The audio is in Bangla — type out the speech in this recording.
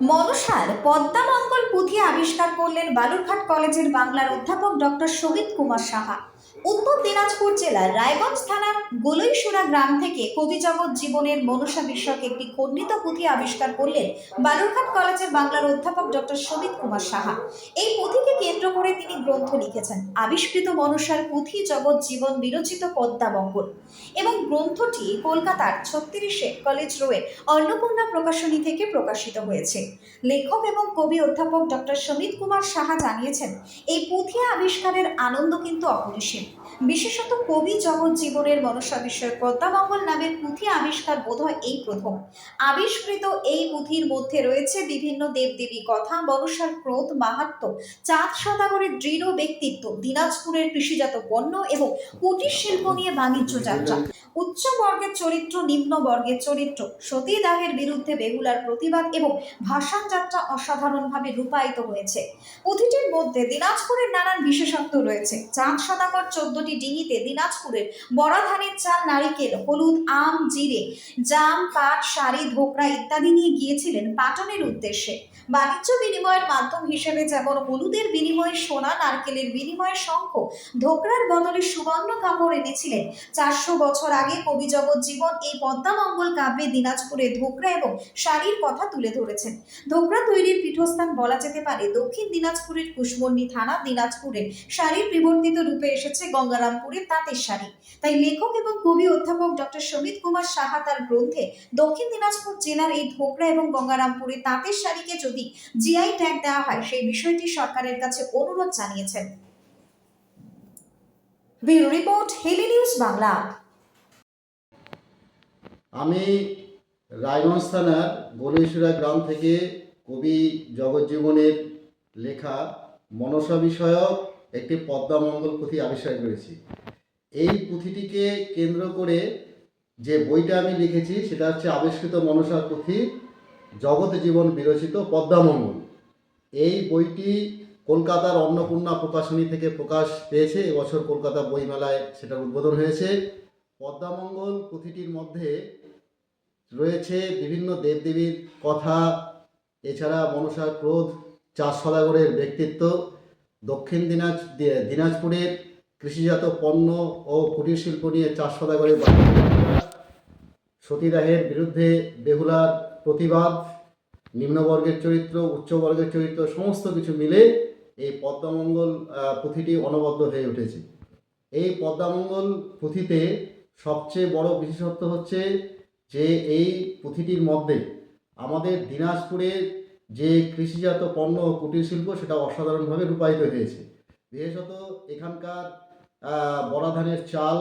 মনসার পদ্মামঙ্গল পুঁথি আবিষ্কার করলেন বালুরঘাট কলেজের বাংলার অধ্যাপক ডক্টর শহীদ কুমার সাহা। উত্তর দিনাজপুর জেলার রায়গঞ্জ থানার গোলইসুরা গ্রাম থেকে কবি জগৎ জীবনের মনসা বিষয়ক একটি খণ্ডিত পুঁথি আবিষ্কার করলেন বালুরঘাট কলেজের বাংলার অধ্যাপক ডক্টর শহীদ কুমার সাহা। এই পুঁথিকে কেন্দ্র করে তিনি গ্রন্থ লিখেছেন, আবিষ্কৃত মনসার পুঁথি জগৎ জীবন বিরচিত পদ্মামঙ্গল এবং গ্রন্থটি কলকাতার ছত্রিশে কলেজ রোয়ে অন্নপূর্ণা প্রকাশনী থেকে প্রকাশিত হয়েছে। লেখক এবং কবি অধ্যাপক ডক্টর সমিত কুমার সাহা জানিয়েছেন, এই পুঁথি আবিষ্কারের আনন্দ কিন্তু অপরিসীম। বিশেষত কবি জগৎ জীবনের মনসা বিষয়ক পদ্মামঙ্গল নামের পুঁথি আবিষ্কার বোধহয় এই প্রথম। আবিষ্কৃত এই পুঁথির মধ্যে রয়েছে বিভিন্ন দেবদেবী কথা মনসার ক্রোধ, মাহাত্ম, চাঁদ সদাগরের দৃঢ় ব্যক্তিত্ব, দিনাজপুরের কৃষিজাত পণ্য এবং কুটির শিল্প নিয়ে বাণিজ্য যাত্রা। উচ্চ বর্গের চরিত্র, নিম্ন বর্গের চরিত্র, সতীদাহের বিরুদ্ধে বেহুলার প্রতিবাদ এবং ভাষণ যাত্রা অসাধারণভাবে রূপায়িত হয়েছে। পুঁথিটির মধ্যে দিনাজপুরের নানান বিশেষত্ব রয়েছে। চাঁদ সদাগর চোদ্দটি ডিঙিতে দিনাজপুরের বড়া ধানের চাল নারিকেল, হলুদ, আম, জিরে জাম, পাট, শাড়ি ধোকরা ইত্যাদি নিয়ে গিয়েছিলেন পাটনের উদ্দেশ্যে। বাণিজ্য বিনিময়ের মাধ্যম হিসেবে যেমন হলুদের বিনিময়ে সোনা, নারকেলের বিনিময়ে শঙ্খ ধোকরার বদলে সুবর্ণ কাপড় এনেছিলেন। চারশো বছর আগে কবি জগৎ জীবন এই পদ্মামঙ্গল কাব্যে দিনাজপুরে ধোকরা এবং শাড়ির কথা তুলে ধরেছেন। ধোকরা তৈরির পীঠস্থান বলা যেতে পারে। দক্ষিণ দিনাজপুরের কুশমন্ডি থানা দিনাজপুরে শাড়ির বিবর্তিত রূপে এসেছে গঙ্গারামপুরের তাঁতের শাড়ি। তাই লেখক এবং কবি অধ্যাপক ডক্টর সমিত কুমার সাহা তার গ্রন্থে দক্ষিণ দিনাজপুর জেলার এই ধোকরা এবং গঙ্গারামপুরের তাঁতের শাড়িকে যদি জিআই ট্যাগ দেওয়া হয়, সেই বিষয়টি সরকারের কাছে অনুরোধ জানিয়েছেন। রিপোর্ট, হেলি নিউজ বাংলা। আমি রায়গঞ্জ থানার গলেশ্বরা গ্রাম থেকে কবি জগজ্জীবনের লেখা মনসা বিষয়ক একটি পদ্মামঙ্গল পুঁথি আবিষ্কার করেছি। এই পুঁথিটিকে কেন্দ্র করে যে বইটা আমি লিখেছি সেটা হচ্ছে আবিষ্কৃত মনসার পুঁথি, জগৎ জীবন বিরচিত পদ্মামঙ্গল। এই বইটি কলকাতার অন্নপূর্ণা প্রকাশনী থেকে প্রকাশ পেয়েছে। এবছর কলকাতা বইমেলায় সেটার উদ্বোধন হয়েছে। পদ্মামঙ্গল পুঁথিটির মধ্যে রয়েছে বিভিন্ন দেবদেবীর কথা, এছাড়া মনসার ক্রোধ চাষ সদাগরের ব্যক্তিত্ব, দক্ষিণ দিনাজ দিনাজপুরের কৃষিজাত পণ্য ও কুটির শিল্প নিয়ে চাষ সদাগরের সতীদাহের বিরুদ্ধে বেহুলার প্রতিবাদ নিম্নবর্গের চরিত্র উচ্চবর্গের চরিত্র সমস্ত কিছু মিলে এই পদ্মামঙ্গল পুঁথিটি অনবদ্য হয়ে উঠেছে। এই পদ্মামঙ্গল পুঁথিতে সবচেয়ে বড় বিশেষত্ব হচ্ছে যে এই পুঁথিটির মধ্যে আমাদের দিনাজপুরের যে কৃষিজাত পণ্য ও কুটির শিল্প সেটা অসাধারণভাবে রূপায়িত হয়েছে। বিশেষত এখানকার আহ, বড়া ধানের চাল